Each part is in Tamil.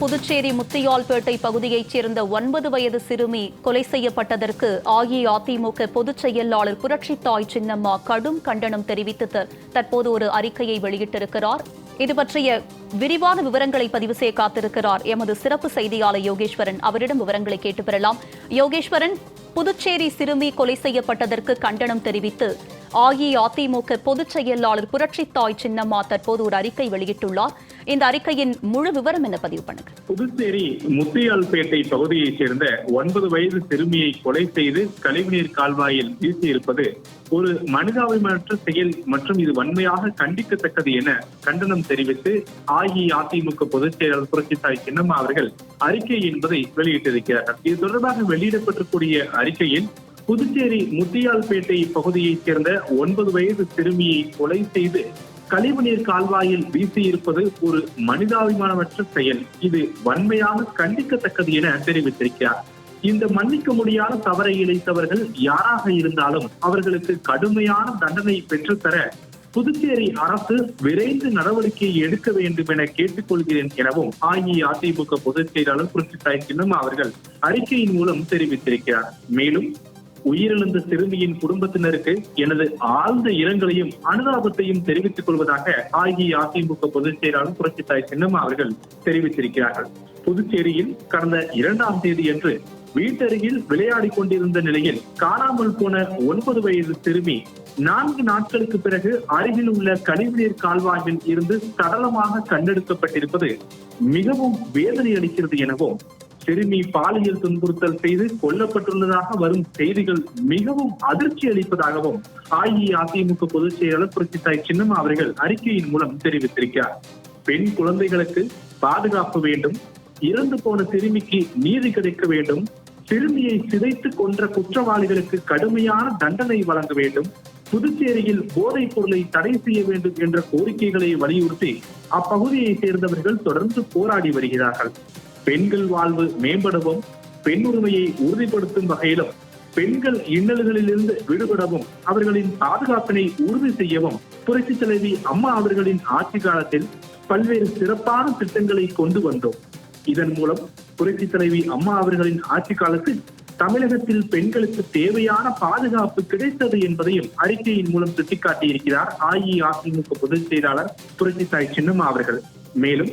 புதுச்சேரி முத்தியால்பேட்டை பகுதியைச் சேர்ந்த ஒன்பது வயது சிறுமி கொலை செய்யப்பட்டதற்கு அஇஅதிமுக பொதுச் செயலாளர் புரட்சித்தாய் சின்னம்மா கடும் கண்டனம் தெரிவித்து தற்போது ஒரு அறிக்கையை வெளியிட்டிருக்கிறார். இது பற்றிய விரிவான விவரங்களை பதிவு செய்ய காத்திருக்கிறார் எமது சிறப்பு செய்தியாளர் யோகேஸ்வரன். அவரிடம் விவரங்களை கேட்டு பெறலாம். யோகேஸ்வரன் புதுச்சேரி சிறுமி கொலை செய்யப்பட்டதற்கு கண்டனம் தெரிவித்து அஇஅதிமுக பொதுச் செயலாளர் புரட்சித்தாய் சின்னம்மா தற்போது ஒரு அறிக்கை வெளியிட்டுள்ளார். இந்த அறிக்கையின் முழு விவரம் என்ன பதிவு பண்ணுங்க புதுச்சேரி முத்தியால்பேட்டை பகுதியைச் சேர்ந்த ஒன்பது வயது சிறுமியை கொலை செய்து கழிவுநீர் கால்வாயில் வீசியிருப்பது ஒரு மனிதாபிமானற்ற செயல் மற்றும் இது வன்மையாக கண்டிக்கத்தக்கது என கண்டனம் தெரிவித்து அஇஅதிமுக பொதுச் செயலாளர் புரட்சித்தாய் சின்னம்மா அவர்கள் அறிக்கை என்பதை வெளியிட்டிருக்கிறார்கள். இது தொடர்பாக வெளியிடப்பட்டிருக்கூடிய அறிக்கையில் புதுச்சேரி முத்தியால்பேட்டை பகுதியைச் சேர்ந்த ஒன்பது வயது சிறுமியை கொலை செய்து கழிவுநீர் கால்வாயில் வீசியிருப்பது ஒரு மனிதாபிமானமற்ற செயல். இது வன்மையாக கண்டிக்கத்தக்கது என தெரிவித்திருக்கிறார். இந்த மன்னிக்க முடியாத தவறை இழைத்தவர்கள் யாராக இருந்தாலும் அவர்களுக்கு கடுமையான தண்டனை பெற்றுத்தர புதுச்சேரி அரசு விரைந்து நடவடிக்கை எடுக்க வேண்டும் என கேட்டுக்கொள்கிறேன் எனவும் அஇஅதிமுக பொதுச் செயலாளர் புரட்சித்தாய் சின்னம்மா அவர்கள் அறிக்கையின் மூலம் தெரிவித்திருக்கிறார். மேலும் உயிரிழந்த சிறுமியின் குடும்பத்தினருக்கு எனது ஆழ்ந்த இரங்கலையும் அனுதாபத்தையும் தெரிவித்துக் கொள்வதாக அஇஅதிமுக பொதுச் செயலாளர் புரட்சித்தாய் சின்னம்மா அவர்கள் தெரிவித்திருக்கிறார்கள். புதுச்சேரியில் கடந்த இரண்டாம் தேதி என்று வீட்டருகில் விளையாடிக் கொண்டிருந்த நிலையில் காணாமல் போன ஒன்பது வயது சிறுமி நான்கு நாட்களுக்கு பிறகு அருகில் உள்ள கழிவுநீர் கால்வாயில் இருந்து சடலமாக கண்டெடுக்கப்பட்டிருப்பது மிகவும் வேதனை அளிக்கிறது எனவும் சிறுமி பாலியல் துன்புறுத்தல் செய்து கொல்லப்பட்டுள்ளதாக வரும் செய்திகள் மிகவும் அதிர்ச்சி அளிப்பதாகவும் அஇஅதிமுக பொதுச் செயலாளர் புரட்சித்தாய் சின்னம்மா அவர்கள் அறிக்கையின் மூலம் தெரிவித்திருக்கிறார். பெண் குழந்தைகளுக்கு பாதுகாப்பு வேண்டும் இறந்து போன சிறுமிக்கு நீதி கிடைக்க வேண்டும் சிறுமியை சிதைத்து கொன்ற குற்றவாளிகளுக்கு கடுமையான தண்டனை வழங்க வேண்டும் புதுச்சேரியில் போதைப் பொருளை தடை செய்ய வேண்டும் என்ற கோரிக்கைகளை வலியுறுத்தி அப்பகுதியை சேர்ந்தவர்கள் தொடர்ந்து போராடி வருகிறார்கள். பெண்கள் வாழ்வு மேம்படவும் பெண் உரிமையை உறுதிப்படுத்தும் வகையிலும் பெண்கள் இன்னல்களிலிருந்து விடுபடவும் அவர்களின் பாதுகாப்பினை உறுதி செய்யவும் புரட்சி தலைவி அம்மா அவர்களின் ஆட்சி காலத்தில் பல்வேறு சிறப்பான திட்டங்களை கொண்டு வந்தோம். இதன் மூலம் புரட்சி தலைவி அம்மா அவர்களின் ஆட்சி காலத்தில் தமிழகத்தில் பெண்களுக்கு தேவையான பாதுகாப்பு கிடைத்தது என்பதையும் அறிக்கையின் மூலம் சுட்டிக்காட்டியிருக்கிறார் அஇஅதிமுக பொதுச் செயலாளர் புரட்சி தாய் சின்னம்மா அவர்கள். மேலும்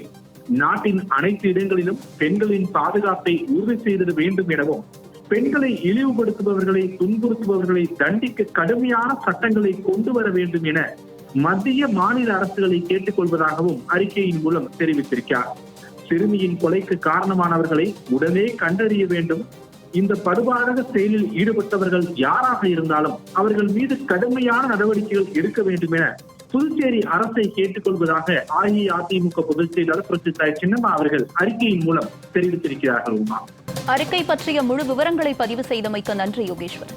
நாட்டின் அனைத்து இடங்களிலும் பெண்களின் பாதுகாப்பை உறுதி செய்திட வேண்டும் எனவும் பெண்களை இழிவுபடுத்துபவர்களை துன்புறுத்துபவர்களை தண்டிக்க கடுமையான சட்டங்களை கொண்டு வர வேண்டும் என மத்திய மாநில அரசுகளை கேட்டுக்கொள்வதாகவும் அறிக்கையின் மூலம் தெரிவித்திருக்கிறார். சிறுமியின் கொலைக்கு காரணமானவர்களை உடனே கண்டறிய வேண்டும். இந்த படுபாடக செயலில் ஈடுபட்டவர்கள் யாராக இருந்தாலும் அவர்கள் மீது கடுமையான நடவடிக்கைகள் எடுக்க வேண்டும் என புதுச்சேரி அரசை கேட்டுக்கொள்வதாக அஇஅதிமுக பொதுச் செயலாளர் புரட்சித்தாய் சின்னம்மா அவர்கள் அறிக்கையின் மூலம் தெரிவித்திருக்கிறார்கள் அறிக்கை பற்றிய முழு விவரங்களை பதிவு செய்தமைக்கு நன்றி யோகேஸ்வர்.